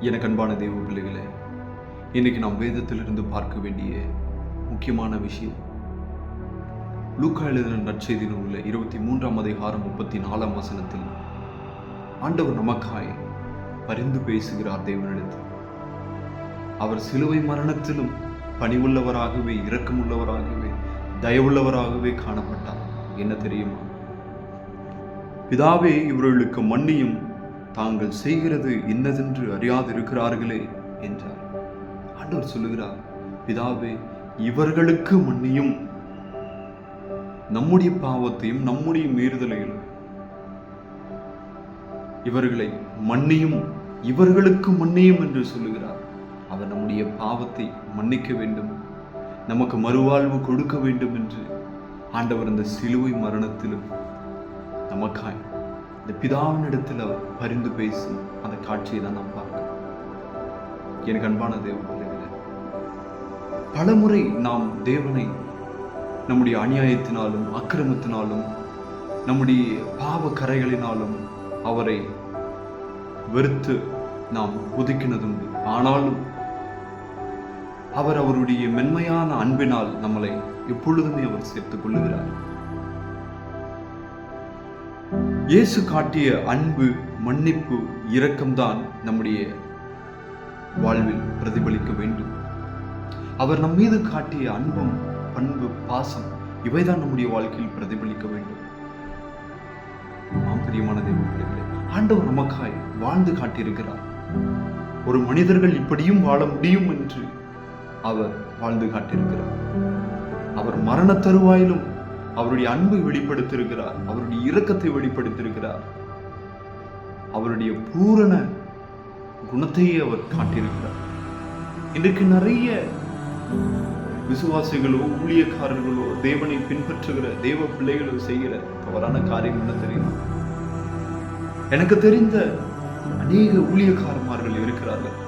எனக்கு அன்பான தெய்வ பிள்ளைகளே இன்னைக்கு நாம் வேதத்திலிருந்து பார்க்க வேண்டிய முக்கியமான விஷயம் லூக்கா எழுதின நற்செய்தி நூலில் இருபத்தி மூன்றாம் அதிகாரம் முப்பத்தி நாலாம் வசனத்தில் ஆண்டவர் நமக்காய் பரிந்து பேசுகிறார் தேவனிடத்தில். அவர் சிலுவை மரணத்திலும் பணிவுள்ளவராகவே இரக்கமுள்ளவராகவே தயவுள்ளவராகவே காணப்பட்டார். என்ன தெரியுமா? பிதாவே இவர்களுக்கு மன்னியும் தாங்கள் செய்கிறது இன்னதென்று அறியாதிருக்கிறார்களே என்றார். ஆண்டவர் சொல்லுகிறார் பிதாவே இவர்களுக்கு மன்னியும் நம்முடைய பாவத்தையும் நம்முடைய மீறுதலையும் இவர்களை மன்னியும் இவர்களுக்கு மன்னியும் என்று சொல்லுகிறார். அவர் நம்முடைய பாவத்தை மன்னிக்க வேண்டும் நமக்கு மறுவாழ்வு கொடுக்க வேண்டும் என்று ஆண்டவர் அந்த சிலுவை மரணத்திலும் நமக்காய் இந்த பிதாவினிடத்தில் அவர் பரிந்து பேசும் அந்த காட்சியை தான் நாம் பார்க்கிறோம். எனக்கு அன்பான தேவன் பலமுறை நாம் தேவனை நம்முடைய அநியாயத்தினாலும் அக்கிரமத்தினாலும் நம்முடைய பாவ கரைகளினாலும் அவரை வெறுத்து நாம் ஒதுக்கினதுண்டு ஆனாலும் அவர் அவருடைய மென்மையான அன்பினால் நம்மளை எப்பொழுதுமே அவர் சேர்த்துக் கொள்ளுகிறார். இயேசு காட்டிய அன்பு மன்னிப்பு இரக்கம்தான் நம்முடைய வாழ்வில் பிரதிபலிக்க வேண்டும். அவர் நம் மீது காட்டிய அன்பும் பண்பு பாசம் இவைதான் நம்முடைய வாழ்க்கையில் பிரதிபலிக்க வேண்டும். பிரியமான ஆண்டவர் நமக்காய் வாழ்ந்து காட்டியிருக்கிறார். ஒரு மனிதர்கள் இப்படியும் வாழ முடியும் என்று அவர் வாழ்ந்து காட்டியிருக்கிறார். அவர் மரண தருவாயிலும் அவருடைய அன்பை வெளிப்படுத்தியிருக்கிறார். அவருடைய இரக்கத்தை வெளிப்படுத்தியிருக்கிறார். அவருடைய பூரண குணத்தையே அவர் காட்டியிருக்கிறார். இன்றைக்கு நிறைய விசுவாசிகளோ ஊழியக்காரர்களோ தேவனை பின்பற்றுகிற தேவ பிள்ளைகளோ செய்கிற தவறான காரியம் என்ன தெரியுமா? எனக்கு தெரிந்த அநேக ஊழியக்காரமார்கள் இருக்கிறார்கள்.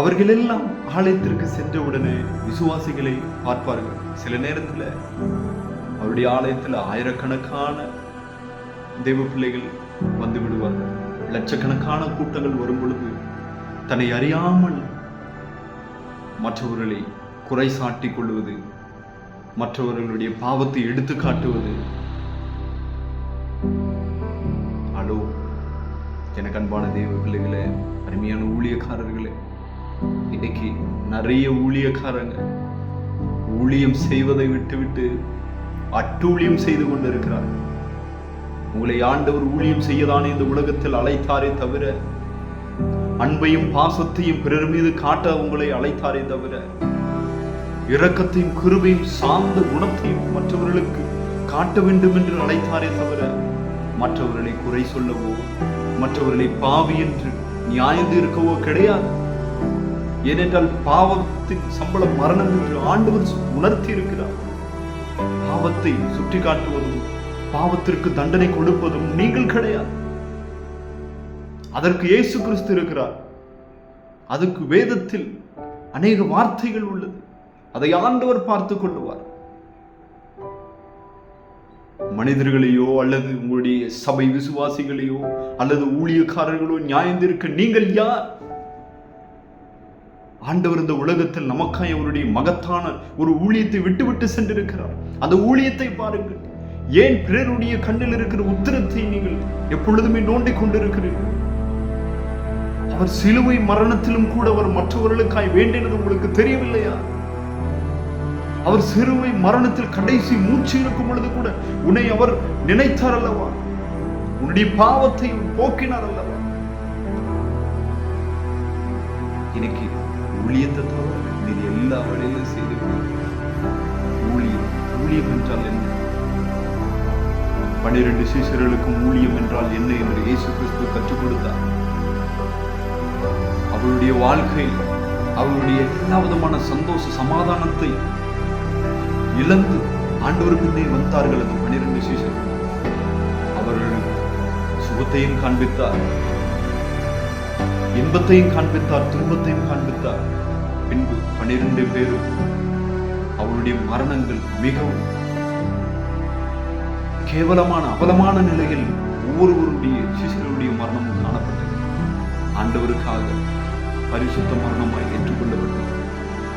அவர்கள் எல்லாம் ஆலயத்திற்கு சென்றவுடனே விசுவாசிகளை பார்ப்பார்கள். சில நேரத்துல அவருடைய ஆலயத்துல ஆயிரக்கணக்கான தெய்வ பிள்ளைகள் வந்து விடுவார்கள். லட்சக்கணக்கான கூட்டங்கள் வரும் பொழுது தன்னை அறியாமல் மற்றவர்களை குறை சாட்டிக் கொள்வது மற்றவர்களுடைய பாவத்தை எடுத்து காட்டுவது. ஹலோ எனக்கு அன்பான தெய்வ பிள்ளைகளே அருமையான ஊழியக்காரர்களே இன்னைக்கு நிறைய ஊழியக்காரங்க ஊழியம் செய்வதை விட்டுவிட்டு அட்டூழியம் செய்து கொண்டிருக்கிறார். உங்களை ஆண்டவர் ஊழியம் செய்யதானே இந்த உலகத்தில் அழைத்தாரே தவிர அன்பையும் பாசத்தையும் பிறர் மீது காட்ட உங்களை அழைத்தாரே தவிர இரக்கத்தையும் கிருபையும் சார்ந்த குணத்தையும் மற்றவர்களுக்கு காட்ட வேண்டும் என்று அழைத்தாரே தவிர மற்றவர்களை குறை சொல்லவோ மற்றவர்களை பாவி என்று நியாயம் இருக்கவோ கிடையாது. ஏனென்றால் பாவத்தின் சம்பளம் மரணம் என்று ஆண்டவர் உணர்த்தி இருக்கிறார் பாவத்தை சுட்டி காட்டுவதும் பாவத்திற்கு தண்டனை கொடுப்பதும் நீங்கள் கிடையாது. அதற்கு இயேசு கிறிஸ்து இருக்கிறார். அதுக்கு வேதத்தில் அநேக வார்த்தைகள் உள்ளது. அதை ஆண்டவர் பார்த்து கொள்ளுவார். மனிதர்களையோ அல்லது உங்களுடைய சபை விசுவாசிகளையோ அல்லது ஊழியக்காரர்களோ நியாயந்திருக்க நீங்கள் யார்? ஆண்டவர் இந்த உலகத்தில் நமக்காய் அவருடைய மகத்தான ஒரு ஊழியத்தை விட்டுவிட்டு சென்றிருக்கிறார். அந்த ஊழியத்தை பாருங்கள். ஏன் பிறருடைய கண்ணில் இருக்கிற உத்திரத்தை நீங்கள் எப்பொழுதுமே நோண்டிக் கொண்டிருக்கிறீர்கள்? அவர் சிலுவை மரணத்திலும் கூட அவர் மற்றவர்களுக்காய் வேண்டினது உங்களுக்கு தெரியவில்லையா? அவர் சிறுவை மரணத்தில் கடைசி மூச்சு இருக்கும் பொழுது கூட உன்னை அவர் நினைத்தார் அல்லவா? உன்னுடைய பாவத்தை போக்கினார் அல்லவா? இன்னைக்கு இந்த எல்லா வழியிலும் செய்து ஊழியம். ஊழியம் என்றால் என்ன? பன்னிரண்டு சீசர்களுக்கும் ஊழியம் என்றால் என்ன என்று இயேசு கிறிஸ்து கற்றுக் கொடுத்தார். அவருடைய வாழ்க்கை அவருடைய எல்லா விதமான சந்தோஷ சமாதானத்தை இழந்து ஆண்டவருக்குள்ளே வந்தார்கள் அந்த பன்னிரண்டு சீசர்கள். அவர்கள் சுகத்தையும் காண்பித்தார். இன்பத்தையும் காண்பித்தார் துன்பத்தையும் காண்பித்தார். பின்பு பன்னிரண்டு பேரும் அவருடைய மரணங்கள் மிகவும் கேவலமான அவலமான நிலையில் ஒவ்வொருவருடைய சிசுகளுடைய மரணமும் காணப்பட்டது. ஆண்டவருக்காக பரிசுத்த மரணமாய் ஏற்றுக்கொள்ளப்பட்டது.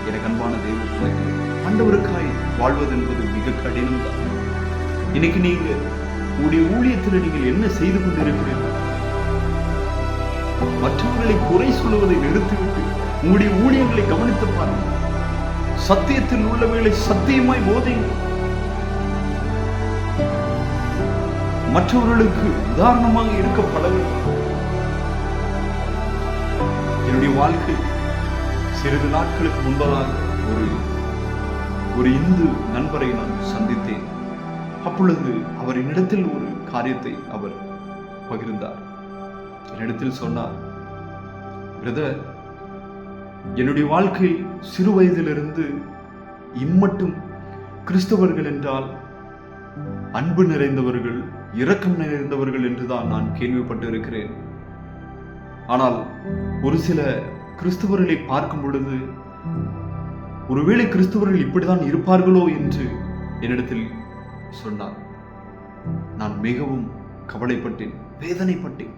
எனக்கு அன்பான தெய்வ ஆண்டவருக்காய் வாழ்வது என்பது மிக கடினம் தான் இன்னைக்கு நீங்க உங்களுடைய ஊழியத்தில் நீங்கள் என்ன செய்து கொண்டிருக்கிறீர்கள்? மற்றவர்களை குறை சொல்லுவதை நிறுத்திவிட்டு உங்களுடைய ஊழியர்களை கவனித்து பாருங்கள் சத்தியத்தில் உள்ளவர்களை சத்தியமாய் போதை. மற்றவர்களுக்கு உதாரணமாக இருக்க பழகுங்கள் என்னுடைய வாழ்க்கை சிறிது நாட்களுக்கு முன்பதாக ஒரு ஒரு இந்து நண்பரை நான் சந்தித்தேன். அப்பொழுது அவர் என்னிடத்தில் ஒரு காரியத்தை அவர் பகிர்ந்தார். என்னிடத்தில் சொன்னார் பிரதர் என்னுடைய வாழ்க்கையில் சிறு வயதிலிருந்து இம்மட்டும் கிறிஸ்தவர்கள் என்றால் அன்பு நிறைந்தவர்கள் இரக்கம் நிறைந்தவர்கள் என்றுதான் நான் கேள்விப்பட்டு இருக்கிறேன் ஆனால் ஒரு சில கிறிஸ்தவர்களை பார்க்கும் பொழுது ஒருவேளை கிறிஸ்தவர்கள் இப்படிதான் இருப்பார்களோ என்று என்னிடத்தில் சொன்னார். நான் மிகவும் கவலைப்பட்டேன் வேதனைப்பட்டேன்.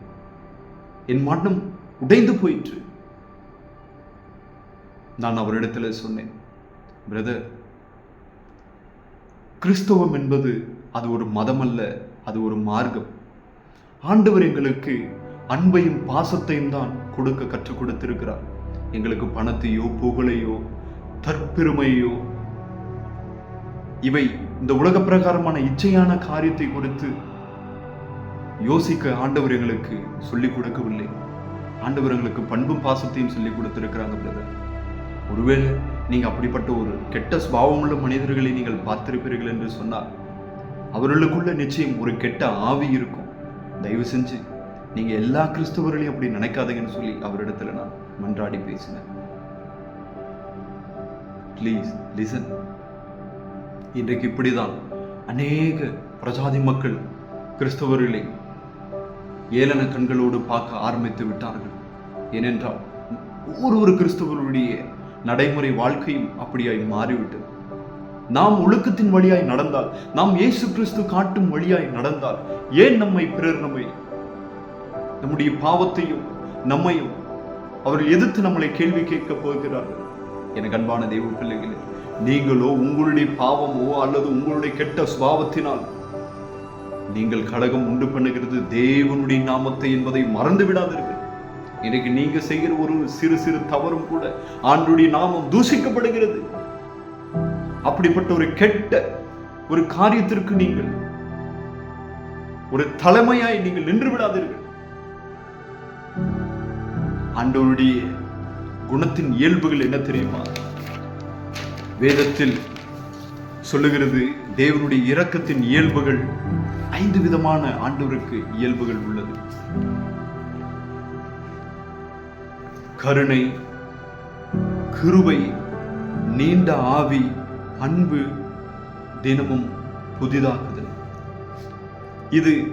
என் மனம் உடைந்து போயிற்று. நான் அவரிடத்தில் சொன்னேன் பிரதர் கிறிஸ்தவம் என்பது அது ஒரு மதம் அல்ல அது ஒரு மார்க்கம். ஆண்டவர் எங்களுக்கு அன்பையும் பாசத்தையும் தான் கொடுக்க கற்றுக் கொடுத்திருக்கிறார். எங்களுக்கு பணத்தையோ புகழையோ தற்பெருமையோ இவை இந்த உலக பிரகாரமான இச்சையான காரியத்தை கொடுத்து யோசிக்க ஆண்டவர் எங்களுக்கு சொல்லிக் கொடுக்கவில்லை. ஆண்டவர் எங்களுக்கு பண்பும் பாசத்தையும் சொல்லிக் கொடுத்திருக்கிறாங்க பிரதர். ஒருவேளை நீங்கள் அப்படிப்பட்ட ஒரு கெட்ட சுபாவமுள்ள மனிதர்களை நீங்கள் பார்த்திருப்பீர்கள் என்று சொன்னால் அவர்களுக்குள்ள நிச்சயம் ஒரு கெட்ட ஆவி இருக்கும். தயவு செஞ்சு நீங்கள் எல்லா கிறிஸ்தவர்களையும் அப்படி நினைக்காதீங்கன்னு சொல்லி அவரிடத்துல நான் மன்றாடி பேசினேன். ப்ளீஸ் லிசன் இன்றைக்கு இப்படிதான் அநேக பிரஜாதி மக்கள் கிறிஸ்தவர்களை ஏளன கண்களோடு பார்க்க ஆரம்பித்து விட்டார்கள். ஏனென்றால் ஒரு ஒரு கிறிஸ்தவருடைய நடைமுறை வாழ்க்கையும் அப்படியாய் மாறிவிட்டது. நாம் ஒழுக்கத்தின் வழியாய் நடந்தால் நாம் இயேசு கிறிஸ்து காட்டும் வழியாய் நடந்தால் ஏன் நம்மை பிறர் நம்மை நம்முடைய பாவத்தையும் நம்மையும் அவர்கள் எதிர்த்து நம்மளை கேள்வி கேட்கப் போகிறார்கள்? எனக்கு அன்பான தெய்வ பிள்ளைகளே நீங்களோ உங்களுடைய பாவமோ அல்லது உங்களுடைய கெட்ட சுபாவத்தினால் நீங்கள் கழகம் உண்டு பண்ணுகிறது தேவனுடைய நாமத்தை என்பதை மறந்து விடாதீர்கள் இன்னைக்கு நீங்க செய்கிற ஒரு சிறு சிறு தவறும் கூட ஆண்டுடைய நாமம் தூஷிக்கப்படுகிறது. அப்படிப்பட்ட ஒரு கெட்ட ஒரு காரியத்திற்கு நீங்கள் ஒரு தலைமையாய் நீங்கள் நின்று விடாதீர்கள். ஆண்டவருடைய குணத்தின் இயல்புகள் என்ன தெரியுமா? வேதத்தில் சொல்லுகிறது தேவனுடைய இரக்கத்தின் இயல்புகள் ஐந்து விதமான ஆண்டவருக்கு இயல்புகள் உள்ளது. கருணை கிருபை நீண்ட ஆவி அன்பு தினமும் புதிதாக்குதல். இது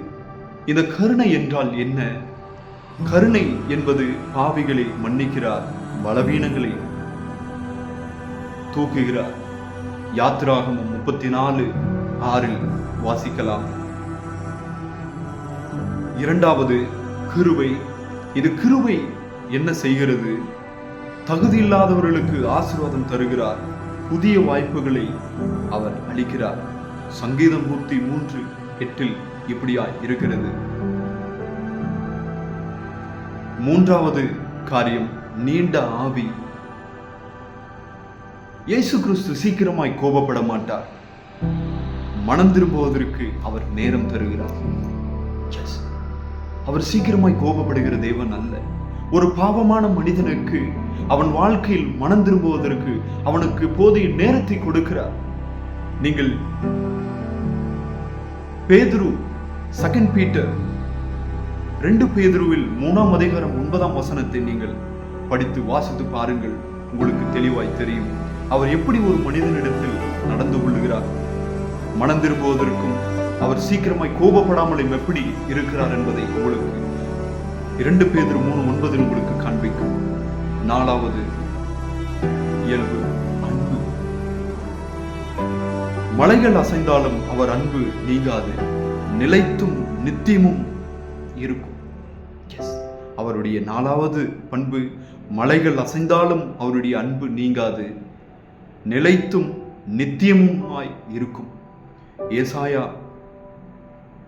இந்த கருணை என்றால் என்ன? கருணை என்பது பாவிகளை மன்னிக்கிறார் பலவீனங்களை தூக்குகிறார். யாத்ராகமம் முப்பத்தி நாலு ஆறில் வாசிக்கலாம். இரண்டாவது கிருவை இது கிருவை என்ன செய்கிறது? தகுதி இல்லாதவர்களுக்கு ஆசீர்வாதம் தருகிறார். புதிய வாய்ப்புகளை அவர் அளிக்கிறார். சங்கீதம் நூத்தி மூன்று எட்டில் இப்படியாய் இருக்கிறது. மூன்றாவது காரியம் நீண்ட ஆவி. இயேசு கிறிஸ்து சீக்கிரமாய் கோபப்பட மாட்டார். மனம் திரும்புவதற்கு அவர் நேரம் தருகிறார். அவர் சீக்கிரமாய் கோபப்படுகிற தேவன் அல்ல. ஒரு பாவமான மனிதனுக்கு அவன் வாழ்க்கையில் மனம் திரும்புவதற்கு அவனுக்கு போதிய நேரத்தை கொடுக்கிறார். நீங்கள் பேதுரு செகண்ட் பீட்டர் ரெண்டு பேதுருவில் மூணாம் அதிகாரம் ஒன்பதாம் வசனத்தை நீங்கள் படித்து வாசித்து பாருங்கள். உங்களுக்கு தெளிவாய் தெரியும். அவர் எப்படி ஒரு மனிதனிடத்தில் நடந்து கொள்ளுகிறார் மனம் திரும்புவதற்கும் அவர் சீக்கிரமாய் கோபப்படாமலும் எப்படி இருக்கிறார் என்பதை உங்களுக்கு இரண்டு பேர் மூணு ஒன்பதில் உங்களுக்கு காண்பிக்கும். நாலாவது இயல்பு அன்பு. மலைகள் அசைந்தாலும் அவர் அன்பு நீங்காது நிலைத்தும் நித்தியமும் இருக்கும். அவருடைய நாலாவது பண்பு மலைகள் அசைந்தாலும் அவருடைய அன்பு நீங்காது நிலைத்தும் நித்தியமுமாய் இருக்கும். ஏசாயா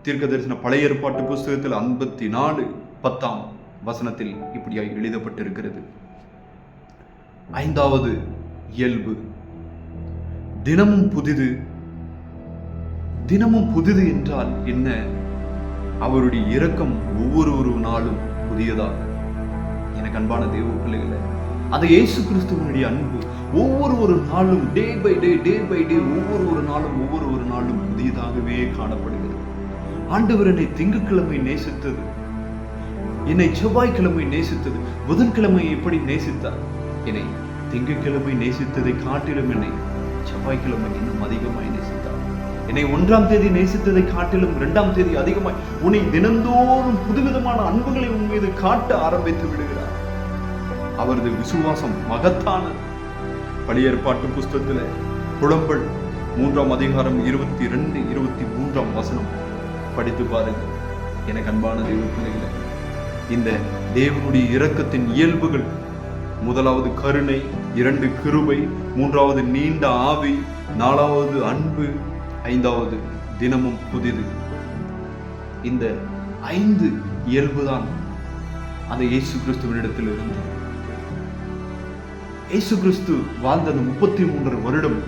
தீர்க்க தரிசன பழைய ஏற்பாட்டு புஸ்தகத்தில் ஐம்பத்தி நாலு பத்தாம் வசனத்தில் இப்படியாய் எழுதப்பட்டிருக்கிறது. ஐந்தாவது இயல்பு. தினமும் புதிது. தினமும் புதிது என்றால் என்ன? அவருடைய இரக்கம் ஒவ்வொரு ஒரு நாளும் புதியதாக. எனக்கு அன்பான தேவ பிள்ளைகளை அந்த இயேசு கிறிஸ்துவனுடைய அன்பு. ஒவ்வொரு ஒரு நாளும் day by day day by day ஒவ்வொரு ஒரு நாளும் ஒவ்வொரு ஒரு நாளும் புதியதாகவே காணப்படுகிறது. ஆண்டவர் என்னை திங்கட்கிழமை நேசித்தது. என்னை செவ்வாய்க்கிழமை நேசித்தது புதன்கிழமை எப்படி நேசித்தார்? என்னை திங்கட்கிழமை நேசித்ததை காட்டிலும் என்னை செவ்வாய்க்கிழமை இன்னும் அதிகமாய் நேசித்தார். என்னை ஒன்றாம் தேதி நேசித்ததை காட்டிலும் இரண்டாம் தேதி அதிகமாய் உன்னை தினந்தோறும் புதுவிதமான அன்புகளை உன் மீது காட்ட ஆரம்பித்து விடுகிறார். அவரது விசுவாசம் மகத்தானது. பழைய புஸ்தத்தில் புலம்பல் மூன்றாம் அதிகாரம் இருபத்தி ரெண்டு இருபத்தி மூன்றாம் வசனம் படித்து பாருங்கள். எனக்கு அன்பான தெய்வ பிள்ளைகளை இந்த தேவனுடைய இரக்கத்தின் இயல்புகள். முதலாவது கருணை இரண்டு கிருபை மூன்றாவது நீண்ட ஆவி நாலாவது அன்பு ஐந்தாவது தினமும் புதிது. இந்த ஐந்து இயல்புதான் அந்த இயேசு கிறிஸ்துவனிடத்தில் இருந்தது இயேசு கிறிஸ்து வாழ்ந்த அந்த முப்பத்தி மூன்று வருடம்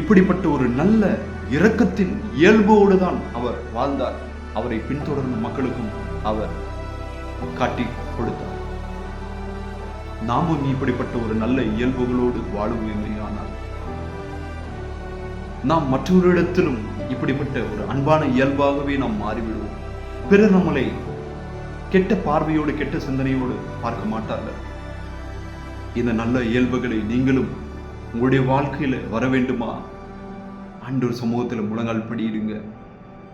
இப்படிப்பட்ட ஒரு நல்ல இரக்கத்தின் இயல்போடு தான் அவர் வாழ்ந்தார். அவரை பின்தொடர்ந்த மக்களுக்கும் அவர் காட்டி கொடுத்தார். நாமும் இப்படிப்பட்ட ஒரு நல்ல இயல்புகளோடு வாழும் இல்லையானால் நாம் மற்றொரு இப்படிப்பட்ட ஒரு அன்பான இயல்பாகவே நாம் மாறிவிடுவோம். பிறர் நம்மளை கெட்ட பார்வையோடு கெட்ட சிந்தனையோடு பார்க்க மாட்டார்கள். இந்த நல்ல இயல்புகளை நீங்களும் உங்களுடைய வாழ்க்கையில வர வேண்டுமா? அன்று சமூகத்தில் முழங்கால் படியிடுங்க.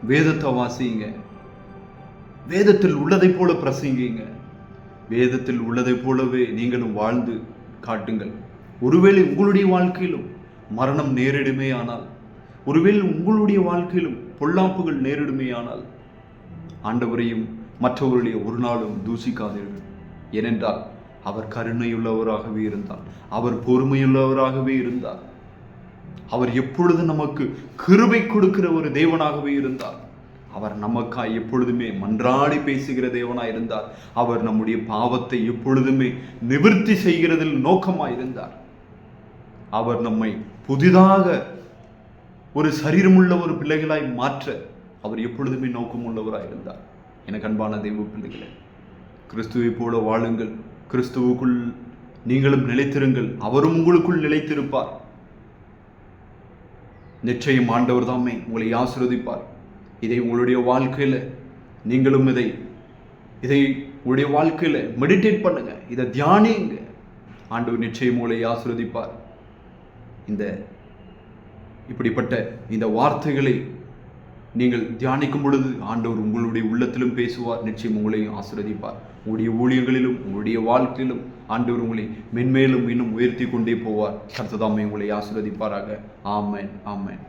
வேதத்தை வாசிங்க. வேதத்தில் உள்ளதைப் போல பிரசங்கிங்க வேதத்தில் உள்ளதைப் போலவே நீங்களும் வாழ்ந்து காட்டுங்கள். ஒருவேளை உங்களுடைய வாழ்க்கையிலும் மரணம் நேரிடுமே ஆனால் ஒருவேளை உங்களுடைய வாழ்க்கையிலும் பொல்லாப்புகள் நேரிடுமே ஆனால் ஆண்டவரையும் மற்றவருடைய ஒரு நாளும் தூசிக்காதீர்கள். ஏனென்றால் அவர் கருணையுள்ளவராகவே இருந்தார். அவர் பொறுமையுள்ளவராகவே இருந்தார். அவர் எப்பொழுது நமக்கு கிருபை கொடுக்கிற ஒரு தேவனாகவே இருந்தார். அவர் நமக்காய் எப்பொழுதுமே மன்றாடி பேசுகிற தேவனாய் இருந்தார். அவர் நம்முடைய பாவத்தை எப்பொழுதுமே நிவர்த்தி செய்கிறதில் நோக்கமாக இருந்தார். அவர் நம்மை புதிதாக ஒரு சரீரமுள்ள ஒரு பிள்ளைகளாய் மாற்ற அவர் எப்பொழுதுமே நோக்கமுள்ளவராய் இருந்தார். எனக்கு அன்பான தெய்வ பிள்ளைகளே கிறிஸ்துவை போல வாழுங்கள். கிறிஸ்துவுக்குள் நீங்களும் நிலைத்திருங்கள். அவரும் உங்களுக்குள் நிலைத்திருப்பார். நிச்சயம் ஆண்டவர் தாமே உங்களை ஆசிர்வதிப்பார். இதை உங்களுடைய வாழ்க்கையில் நீங்களும் இதை இதை உங்களுடைய வாழ்க்கையில் மெடிடேட் பண்ணுங்க. இதை தியானிங்க. ஆண்டு நிச்சயம் உங்களை ஆசிர்வதிப்பார். இந்த இப்படிப்பட்ட இந்த வார்த்தைகளை நீங்கள் தியானிக்கும் பொழுது ஆண்டவர் உங்களுடைய உள்ளத்திலும் பேசுவார். நிச்சயம் உங்களையும் ஆசிர்வதிப்பார். உங்களுடைய ஊழியங்களிலும் உங்களுடைய வாழ்க்கையிலும் ஆண்டவர் உங்களை மென்மேலும் இன்னும் உயர்த்தி கொண்டே போவார். கர்த்ததாமை உங்களை ஆசீர்வதிப்பாராக. ஆமேன் ஆமேன்.